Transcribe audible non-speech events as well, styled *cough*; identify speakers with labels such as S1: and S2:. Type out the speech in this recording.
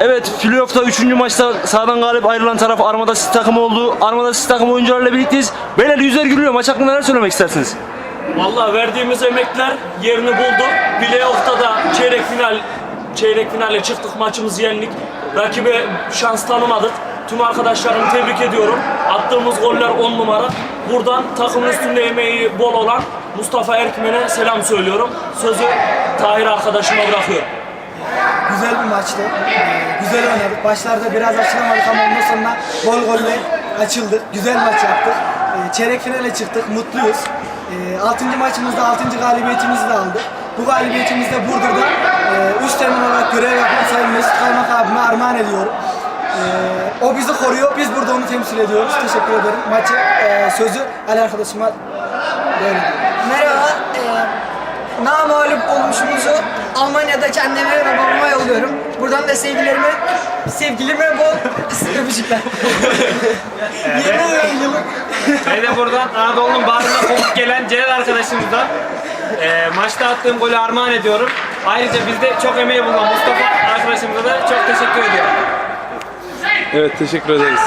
S1: Evet, playoff'ta 3. maçta sahadan galip ayrılan taraf Armada City takımı oldu. Armada City takımı oyuncularıyla birlikteyiz. Beyler yüzler gülüyor. Maç hakkında neler söylemek istersiniz?
S2: Vallahi verdiğimiz emekler yerini buldu. Playoff'ta da çeyrek final çeyrek finale çıktık. Maçımızı yendik. Rakibe şans tanımadık. Tüm arkadaşlarımı tebrik ediyorum. Attığımız goller 10 numara. Buradan takımın üstünde emeği bol olan Mustafa Erkmen'e selam söylüyorum. Sözü Tahir arkadaşıma bırakıyorum.
S3: Güzel bir maçtı. Ee, güzel oynadık. Başlarda biraz açılamadık ama ondan sonra gol golle açıldık. Güzel maç yaptık. Ee, çeyrek finale çıktık. Mutluyuz. Ee, 6. maçımızda 6. galibiyetimizi de aldık. Bu galibiyetimizi de Burdur'da e, üst temin olarak görev yapan Sayın Mesut Kaymak abime armağan ediyorum. O bizi koruyor. Biz burada onu temsil ediyoruz. Teşekkür ederim. Maçı e, sözü Ali arkadaşıma devrediyorum.
S4: Merhaba. Ee, namalip olmuşumuzu Almanya'da kendime ve babama yolluyorum. Buradan da sevgilerimi, sevgilime bol *laughs* öpücükler. Yeni yıllık
S5: Ve de buradan Anadolu'nun bağrına kopuk gelen Celal arkadaşımızdan e, maçta attığım golü armağan ediyorum. Ayrıca bizde çok emeği bulunan Mustafa arkadaşımıza da çok teşekkür ediyorum.
S6: Evet teşekkür ederiz.